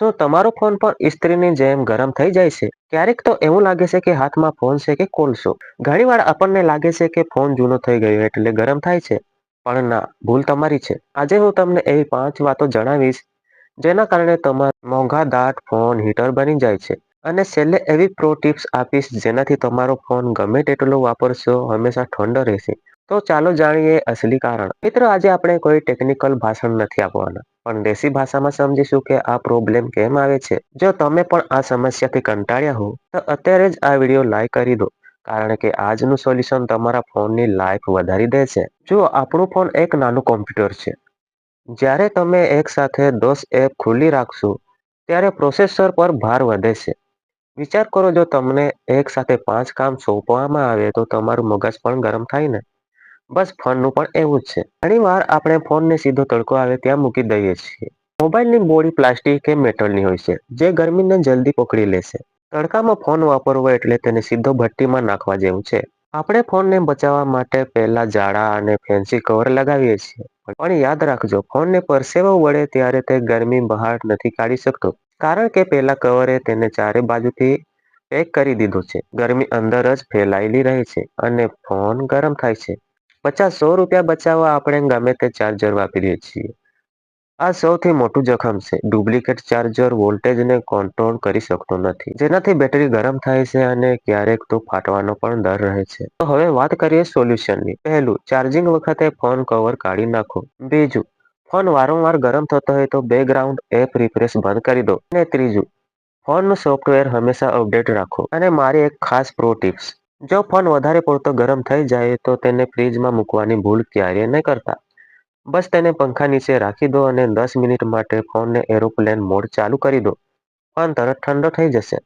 શું તમારો ફોન પણ ઇસ્ત્રીની જેમ ગરમ થઈ જાય છે, ક્યારેક તો એવું લાગે છે કે હાથમાં ફોન છે કે કોલસો. ઘણીવાર આપણને લાગે છે કે ફોન જૂનો થઈ ગયો એટલે ગરમ થાય છે. પણ ના, ભૂલ તમારી છે. આજે હું તમને એવી પાંચ વાતો જણાવીશ, જેના કારણે તમારો મોંઘા દાટ ફોન, હીટર બની જાય છે. અને છેલ્લે એવી પ્રો ટિપ્સ આપીશ જેનાથી તમારો ફોન ગમે તેટલો વાપરશો, હંમેશા ઠંડો રહેશે. તો ચાલો જાણીએ અસલી કારણ. મિત્રો, આજે આપણે કોઈ ટેકનિકલ ભાષણ નથી આપવાના. પણ દેશી ભાષામાં સમજીશું કે આ પ્રોબ્લેમ કેમ આવે છે? જો તમે પણ આ સમસ્યાથી કંટાળ્યા હો તો અત્યારે જ આ વીડિયો લાઈક કરી દો. કારણ કે આજનું સોલ્યુશન તમારા ફોનની લાઈફ વધારી દે છે. જો આપણું ફોન એક નાનું કોમ્પ્યુટર છે. જ્યારે તમે એક સાથે દસ એપ ખુલ્લી રાખશો, ત્યારે પ્રોસેસર પર ભાર વધે છે. વિચાર કરો, જો તમને એક સાથે પાંચ કામ સોંપવામાં આવે, તો તમારું મગજ પણ ગરમ થાય ને. બસ ફોનનું પણ એવું જ છે. ઘણીવાર આપણે ફોનને સીધો તડકો આવે ત્યાં મૂકી દઈએ છીએ. મોબાઈલની બોડી પ્લાસ્ટિક કે મેટલની હોય છે, જે ગરમીને જલ્દી પકડી લેશે તડકામાં ફોન વાપરવો એટલે તેને સીધો ભટ્ટીમાં નાખવા જેવું છે. આપણે ફોનને બચાવવા માટે પહેલા જાડા અને ફેન્સી કવર લગાવીએ છીએ. પણ યાદ રાખજો, ફોનને પરસેવો વળે ત્યારે તે ગરમી બહાર નથી કાઢી શકતો. કારણ કે પહેલા કવરે તેને ચારે બાજુથી પેક કરી દીધો છે. ગરમી અંદર જ ફેલાયેલી રહે છે અને ફોન ગરમ થાય છે. પચાસ સો રૂપિયા બચાવવા આપણે ગમે તે ચાર્જર વાપરીએ છીએ. આ સૌથી મોટું જોખમ છે. ડુપ્લિકેટ ચાર્જર વોલ્ટેજને કંટ્રોલ કરી શકતો નથી. જેનાથી બેટરી ગરમ થાય છે અને ક્યારેક તો ફાટવાનો પણ ડર રહે છે. તો હવે વાત કરીએ સોલ્યુશનની પહેલું ચાર્જિંગ વખતે ફોન કવર કાઢી નાખો. બીજું ફોન વારંવાર ગરમ થતો હોય તો બેકગ્રાઉન્ડ એપ રિફ્રેશ બંધ કરી દો. અને ત્રીજું ફોનનું સોફ્ટવેર હંમેશા અપડેટ રાખો. અને મારી એક ખાસ પ્રો ટિપ્સ જો ફોન વધારે પડતો ગરમ થઈ જાય તો તેને ફ્રીજમાં મૂકવાની ભૂલ ક્યારેય નહીં કરતા. બસ તેને પંખા નીચે રાખી દો અને દસ મિનિટ માટે ફોનને એરોપ્લેન મોડ ચાલુ કરી દો. ફોન તરત ઠંડો થઈ જશે.